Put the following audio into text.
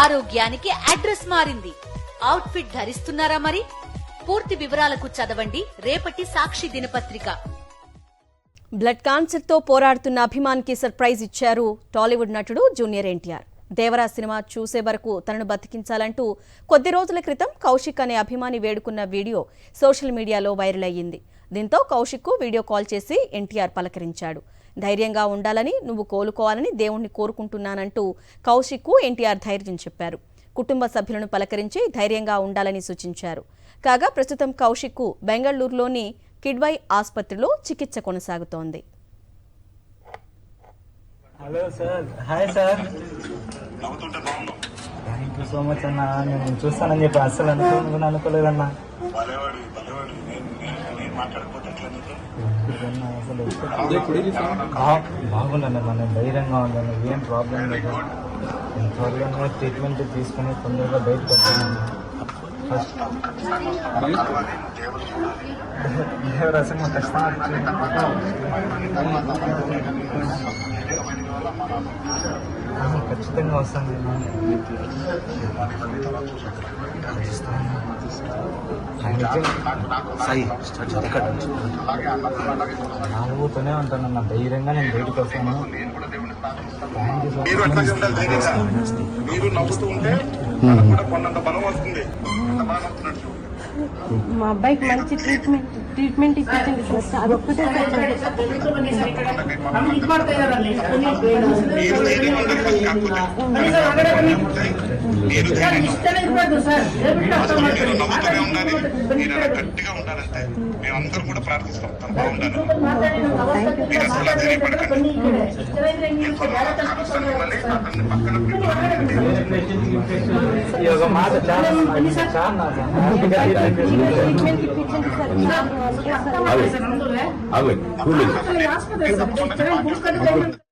ఆరోగ్యానికి అడ్రస్ మారింది. అవుట్ఫిట్ ధరిస్తున్నారా మరి? పూర్తి వివరాలకు చదవండి. రేపటి సాక్షి దినపత్రిక. బ్లడ్ క్యాన్సర్తో పోరాడుతున్న అభిమాన్కి సర్ప్రైజ్ ఇచ్చారు టాలీవుడ్ నటుడు జూనియర్ ఎన్టీఆర్. దేవరా సినిమా చూసే వరకు తనను బతికించాలంటూ కొద్ది రోజుల క్రితం కౌశిక్ అనే అభిమాని వేడుకున్న వీడియో సోషల్ మీడియాలో వైరల్ అయ్యింది. దీంతో కౌశిక్కు వీడియో కాల్ చేసి ఎన్టీఆర్ పలకరించాడు. ధైర్యంగా ఉండాలని నువ్వు కోలుకోవాలని దేవుణ్ణి కోరుకుంటున్నానంటూ కౌశిక్కు ఎన్టీఆర్ ధైర్యం చెప్పారు. కుటుంబ సభ్యులను పలకరించి ధైర్యంగా ఉండాలని సూచించారు. కాగా ప్రస్తుతం కౌశిక్కు బెంగళూరులోని కిడ్వై ఆసుపత్రిలో చికిత్స కొనసాగుతోంది. Hello sir. Hi sir. Thank you so much అన్న. నేను చూస్తానని చెప్పి అస్సలు అనుకోలేదన్నా. మన ధైర్యంగా ఏం ప్రాబ్లం లేదు. త్వరగా ట్రీట్మెంట్ తీసుకుని తొందరగా బయటకు ఫస్ట్ ఖచ్చితంగా ఖచ్చితంగా వస్తాను నాలుగుతూనే ఉంటాను నా ధైర్యంగా నేను బయటకు వస్తాను మీరు ఉండాలి ధైర్యంగా మీరు నవ్వుతూ ఉంటే కూడా బలం వస్తుంది. మా అబ్బాయికి మంచి ట్రీట్మెంట్ ట్రీట్మెంట్ ఇప్పించండి సార్ అదొక్కటే మీరు ధైర్యంగా ఉండాలి ఫస్ట్ కాకపోతే మీరు ధైర్యంగా అసలు మీరు నవ్వుతూనే ఉండాలి మీరు అలా గట్టిగా ఉండాలంటే మేమందరం కూడా ప్రార్థిస్తాం తను బాగుండాలి మీరు అసలు ధైర్యపడకండి నేను